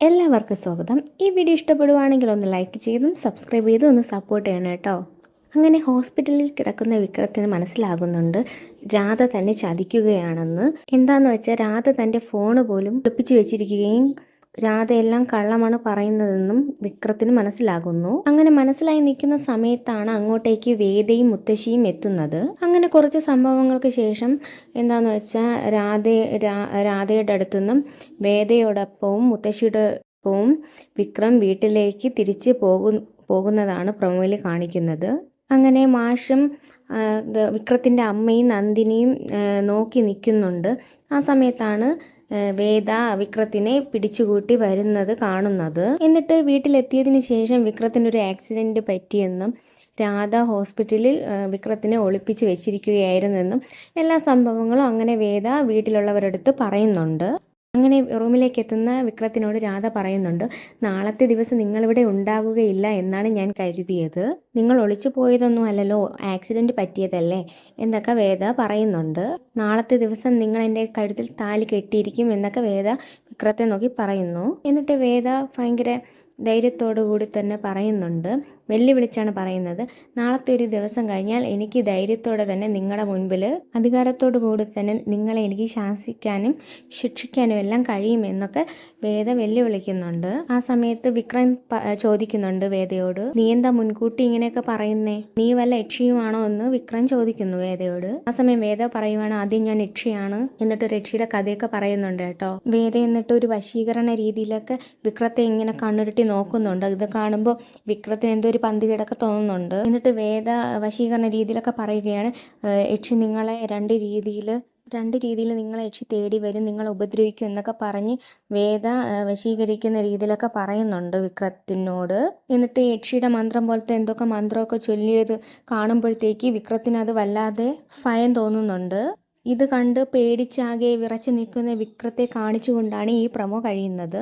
എല്ലാവർക്കും സ്വാഗതം. ഈ വീഡിയോ ഇഷ്ടപ്പെടുവാണെങ്കിൽ ഒന്ന് ലൈക്ക് ചെയ്തും സബ്സ്ക്രൈബ് ചെയ്തും ഒന്ന് സപ്പോർട്ട് ചെയ്യണം കേട്ടോ. അങ്ങനെ ഹോസ്പിറ്റലിൽ കിടക്കുന്ന വിക്രത്തിന് മനസ്സിലാകുന്നുണ്ട് രാധ തന്നെ ചതിക്കുകയാണെന്ന്. എന്താന്ന് വെച്ചാൽ രാധ തന്റെ ഫോണ് പോലും ഒളിപ്പിച്ചു വെച്ചിരിക്കുകയും രാധ എല്ലാം കള്ളമാണ് പറയുന്നതെന്നും വിക്രത്തിന് മനസ്സിലാകുന്നു. അങ്ങനെ മനസ്സിലായി നിൽക്കുന്ന സമയത്താണ് അങ്ങോട്ടേക്ക് വേദയും മുത്തശ്ശിയും എത്തുന്നത്. അങ്ങനെ കുറച്ച് സംഭവങ്ങൾക്ക് ശേഷം എന്താന്ന് വെച്ചാൽ രാധ രാധയുടെ അടുത്തുനിന്നും വേദയോടൊപ്പവും മുത്തശ്ശിയുടെ ഒപ്പവും വിക്രം വീട്ടിലേക്ക് തിരിച്ച് പോകു പോകുന്നതാണ് പ്രൊമോയിൽ കാണിക്കുന്നത്. അങ്ങനെ മാഷും വിക്രത്തിന്റെ അമ്മയും നന്ദിനിയും നോക്കി നിൽക്കുന്നുണ്ട്. ആ സമയത്താണ് വേദ വിക്രത്തിനെ പിടിച്ചുകൂട്ടി വരുന്നത് കാണുന്നത്. എന്നിട്ട് വീട്ടിലെത്തിയതിന് ശേഷം വിക്രത്തിന് ഒരു ആക്സിഡന്റ് പറ്റിയെന്നും രാധ ഹോസ്പിറ്റലിൽ വിക്രത്തിനെ ഒളിപ്പിച്ച് വെച്ചിരിക്കുകയായിരുന്നെന്നും എല്ലാ സംഭവങ്ങളും അങ്ങനെ വേദ വീട്ടിലുള്ളവരടുത്ത് പറയുന്നുണ്ട്. അങ്ങനെ റൂമിലേക്ക് എത്തുന്ന വിക്രത്തിനോട് രാധ പറയുന്നുണ്ട് നാളത്തെ ദിവസം നിങ്ങളിവിടെ ഉണ്ടാകുകയില്ല എന്നാണ് ഞാൻ കരുതിയത്. നിങ്ങൾ ഒളിച്ചു പോയതൊന്നും അല്ലല്ലോ ആക്സിഡന്റ് പറ്റിയതല്ലേ? എന്നൊക്കെ വേദ പറയുന്നുണ്ട്. നാളത്തെ ദിവസം നിങ്ങൾ എന്റെ കഴുത്തിൽ താലി കെട്ടിയിരിക്കും എന്നൊക്കെ വേദ വിക്രത്തെ നോക്കി പറയുന്നു. എന്നിട്ട് വേദ ഭയങ്കര ധൈര്യത്തോടു കൂടി തന്നെ പറയുന്നുണ്ട്. വെല്ലുവിളിച്ചാണ് പറയുന്നത്. നാളത്തെ ഒരു ദിവസം കഴിഞ്ഞാൽ എനിക്ക് ധൈര്യത്തോടെ തന്നെ നിങ്ങളുടെ മുൻപിൽ അധികാരത്തോടു കൂടി തന്നെ നിങ്ങളെ എനിക്ക് ശാസിക്കാനും ശിക്ഷിക്കാനും എല്ലാം കഴിയുമെന്നൊക്കെ വേദ വെല്ലുവിളിക്കുന്നുണ്ട്. ആ സമയത്ത് വിക്രം ചോദിക്കുന്നുണ്ട് വേദയോട്. നീ എന്താ മുൻകൂട്ടി ഇങ്ങനെയൊക്കെ പറയുന്നേ? നീ വല്ല യക്ഷിയുമാണോ എന്ന് വിക്രം ചോദിക്കുന്നു വേദയോട്. ആ സമയം വേദ പറയുവാണ് ആദ്യം ഞാൻ യക്ഷിയാണ് എന്നിട്ട് രക്ഷിയുടെ കഥയൊക്കെ പറയുന്നുണ്ട് കേട്ടോ. വേദ എന്നിട്ട് ഒരു വശീകരണ രീതിയിലൊക്കെ വിക്രത്തെ ഇങ്ങനെ കണ്ണുരുട്ടി നോക്കുന്നുണ്ട്. ഇത് കാണുമ്പോൾ വിക്രത്തിന് എന്തോ ഒരു പന്തികേടൊക്കെ തോന്നുന്നുണ്ട്. എന്നിട്ട് വേദ വശീകരണ രീതിയിലൊക്കെ പറയുകയാണ് "ഏഹ് യക്ഷി നിങ്ങളെ രണ്ട് രീതിയിൽ രണ്ട് രീതിയിൽ നിങ്ങളെ യക്ഷി തേടി വരും നിങ്ങളെ ഉപദ്രവിക്കും എന്നൊക്കെ പറഞ്ഞ് വേദ വശീകരിക്കുന്ന രീതിയിലൊക്കെ പറയുന്നുണ്ട് വിക്രത്തിനോട്. എന്നിട്ട് യക്ഷിയുടെ മന്ത്രം പോലത്തെ എന്തൊക്കെ മന്ത്രമൊക്കെ ചൊല്ലിയത് കാണുമ്പോഴത്തേക്ക് വിക്രത്തിന് അത് വല്ലാതെ ഭയം തോന്നുന്നുണ്ട്. ഇത് കണ്ട് പേടിച്ചാകെ വിറച്ചു നിൽക്കുന്ന വിക്രത്തെ കാണിച്ചുകൊണ്ടാണ് ഈ പ്രമോ കഴിയുന്നത്.